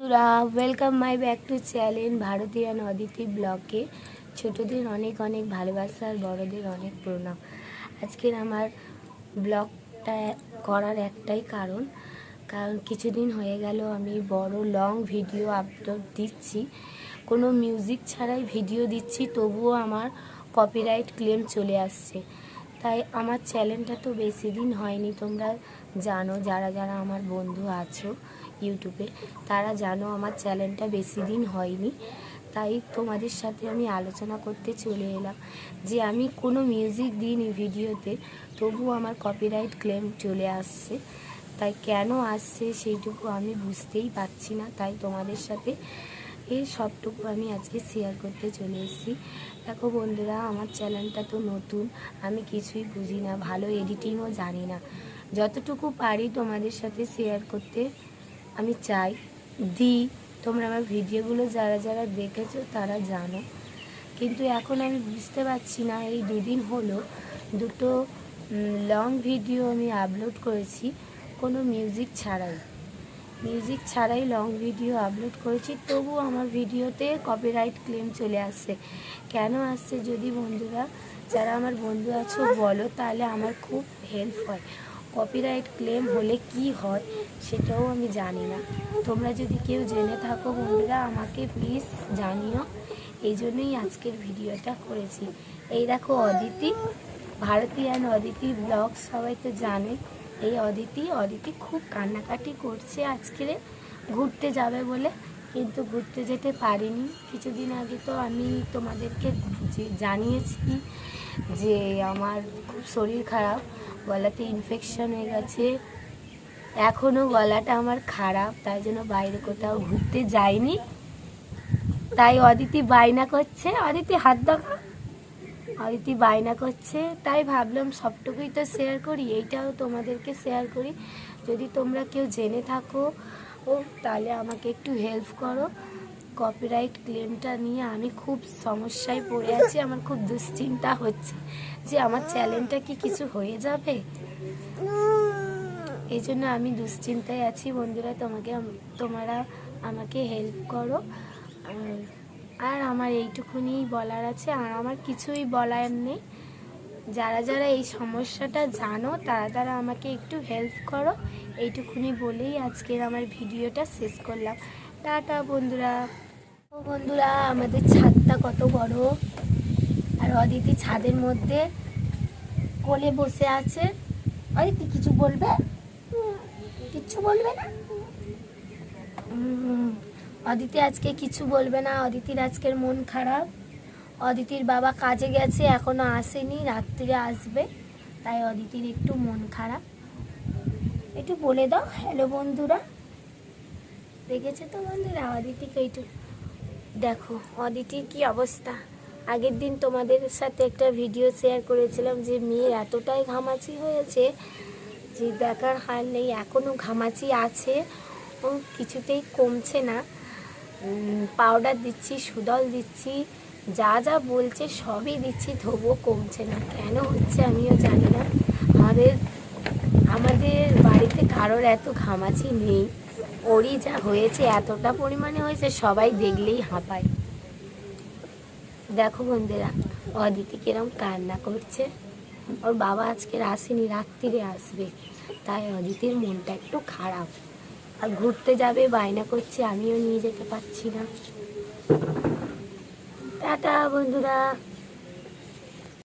বন্ধুরা welcome my back to channel ভারতীয় অদিতি ব্লগে ছোটদের অনেক অনেক ভালোবাসা আর বড়দের অনেক প্রণাম। আজকের আমার ব্লগটা করার একটাই কারণ কারণ কিছুদিন হয়ে গেল, আমি বড় লং ভিডিও আপলোড দিচ্ছি। কোনো মিউজিক ছাড়াই ভিডিও দিচ্ছি, তবুও আমার কপিরাইট ক্লেম চলে আসছে। তাই আমার চ্যানেলটা তো বেশি দিন হয়নি, তোমরা জানো, যারা যারা আমার বন্ধু আছো। ইউটিউবে, তারা জানো আমার চ্যানেলটা বেশি দিন হয়নি। তাই তোমাদের সাথে আমি আলোচনা করতে চলে এলাম যে আমি কোনো মিউজিক দিইনি ভিডিওতে, তবু আমার কপিরাইট ক্লেম চলে আসছে। তাই কেন আসছে সেইটুকু আমি বুঝতেই পারছি না। তাই তোমাদের সাথে এই সবটুকু আমি আজকে শেয়ার করতে চলে এসেছি। দেখো বন্ধুরা, আমার চ্যানেলটা তো নতুন, আমি কিছুই বুঝি না, ভালো এডিটিংও জানি না। যতটুকু পারি তোমাদের সাথে শেয়ার করতে আমি চাই দিই তোমরা আমার ভিডিওগুলো যারা যারা দেখেছ তারা জানো। কিন্তু এখন আমি বুঝতে পারছি না, এই দুদিন হলো দুটো লং ভিডিও আমি আপলোড করেছি, কোনো মিউজিক ছাড়াই। মিউজিক ছাড়াই লং ভিডিও আপলোড করেছি, তবু আমার ভিডিওতে কপিরাইট ক্লেম চলে আসছে। কেন আসছে যদি বন্ধুরা, যারা আমার বন্ধু আছো বলো, তাহলে আমার খুব হেল্প হয়। কপিরাইট ক্লেম হলে কি হয় সেটাও আমি জানি না। তোমরা যদি কেউ জেনে থাকো বন্ধুরা, আমাকে প্লিজ জানিও। এই জন্যই আজকের ভিডিওটা করেছি। এই দেখো অদিতি ভারতীয়ান অদিতি ব্লগ সবাই তো জানে। এই অদিতি অদিতি খুব কান্নাকাটি করছে আজকে। ঘুরতে যাবে বলে কিন্তু ঘুরতে যেতে পারিনি। কিছুদিন আগে তো আমি তোমাদেরকে যে- জানিয়েছি যে আমার খুব শরীর খারাপ, গলাতে ইনফেকশন হয়ে গেছে। এখনও গলাটা আমার খারাপ, তাই জন্য বাইরে কোথাও ঘুরতে যাইনি। তাই অদিতি বায়না করছে। অদিতি, হাত দেখা অদিতি বায়না করছে। তাই ভাবলাম সবটুকুই তো শেয়ার করি। এইটাও তোমাদেরকে শেয়ার করি। যদি তোমরা কেউ জেনে থাকো ও তাহলে আমাকে একটু হেল্প করো। কপিরাইট ক্লেমটা নিয়ে আমি খুব সমস্যায় পড়ে আছি, আমার খুব দুশ্চিন্তা হচ্ছে যে আমার চ্যানেলটা কি কিছু হয়ে যাবে? এই জন্য আমি দুশ্চিন্তায় আছি বন্ধুরা, তোমাকে তোমরা আমাকে হেল্প করো। আর আমার এইটুকুনি বলার আছে, আর আমার কিছুই বলার নেই। যারা যারা এই সমস্যাটা জানো, তারা তারা আমাকে একটু হেল্প করো। এইটুকুনি বলেই আজকের আমার ভিডিওটা শেষ করলাম। টাটা বন্ধুরা। ও বন্ধুরা, আমাদের ছাদটা কত বড়? আর অদিতি ছাদের মধ্যে কোলে বসে আছে। অদিতি, কিছু বলবে? কিচ্ছু বলবে না? অদিতি আজকে কিছু বলবে না। অদিতির আজকের মন খারাপ। অদিতির বাবা কাজে গেছে, এখনও আসেনি রাত্রিরে আসবে। তাই অদিতির একটু মন খারাপ। একটু বলে দাও হ্যালো বন্ধুরা। দেখেছে তো বন্ধুরা, অদিতিকে একটু দেখো, অদিতির কি অবস্থা। আগের দিন তোমাদের সাথে একটা ভিডিও শেয়ার করেছিলাম যে মেয়ের এতটাই ঘামাচি হয়েছে যে দেখার হার নেই এখনও ঘামাচি আছে। ও কিছুতেই কমছে না। পাউডার দিচ্ছি, সুদল দিচ্ছি। যা যা বলছে সবই দিচ্ছি, তবুও কমছে না। কেন হচ্ছে আমিও জানি না। আমাদের আমাদের বাড়িতে কারোর এত ঘামাচি নেই। ওরই যা হয়েছে, এতটা পরিমাণে হয়েছে, সবাই দেখলেই হাঁপায়। দেখো বন্ধুরা, অদিতি কিরম কান্না করছে। ওর বাবা আজকে আসেনি, রাত্রিরে আসবে। তাই অদিতির মনটা একটু খারাপ। আর ঘুরতে যাবে, বায়না করছে, আমিও নিয়ে যেতে পারছি না। টাটা বন্ধুরা।